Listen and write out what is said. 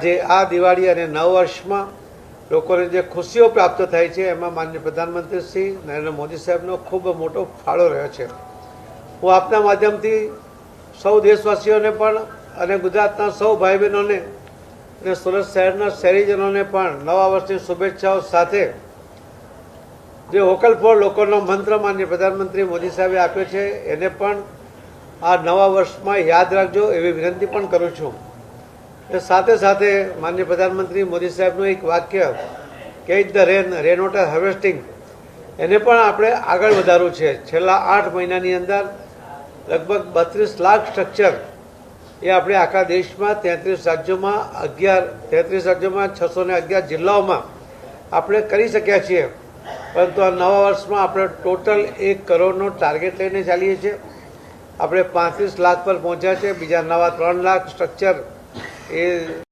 આજે આ દિવાળી અને નવ વર્ષમાં લોકોને જે ખુશીઓ પ્રાપ્ત થાય છે, એમાં માનનીય પ્રધાનમંત્રી શ્રી નરેન્દ્ર મોદી સાહેબનો ખૂબ મોટો ફાળો રહ્યો છે. હું આપના માધ્યમથી સૌ દેશવાસીઓને પણ અને ગુજરાતના સૌ ભાઈ બહેનોને અને સુરત શહેરના શહેરીજનોને પણ નવા વર્ષની શુભેચ્છાઓ સાથે જે વોકલ ફોર લોકોનો મંત્ર માન્ય પ્રધાનમંત્રી મોદી સાહેબે આપ્યો છે, એને પણ આ નવા વર્ષમાં યાદ રાખજો એવી વિનંતી પણ કરું છું. સાથે સાથે માન્ય પ્રધાનમંત્રી મોદી સાહેબનું એક વાક્ય catch the rain rain water harvesting. એને પણ આપણે આગળ વધારવું છે. છેલ્લા આઠ મહિનાની અંદર લગભગ બત્રીસ લાખ સ્ટ્રક્ચર એ આપણે આખા દેશમાં તેત્રીસ રાજ્યોમાં અગિયાર, તેત્રીસ રાજ્યોમાં છસો ને અગિયાર જિલ્લાઓમાં આપણે કરી શક્યા છીએ. પરંતુ આ નવા વર્ષમાં આપણે ટોટલ એક કરોડનો ટાર્ગેટ લઈને ચાલીએ છીએ. આપણે પાંત્રીસ લાખ પર પહોંચ્યા છે. બીજા નવા ત્રણ લાખ સ્ટ્રક્ચર એ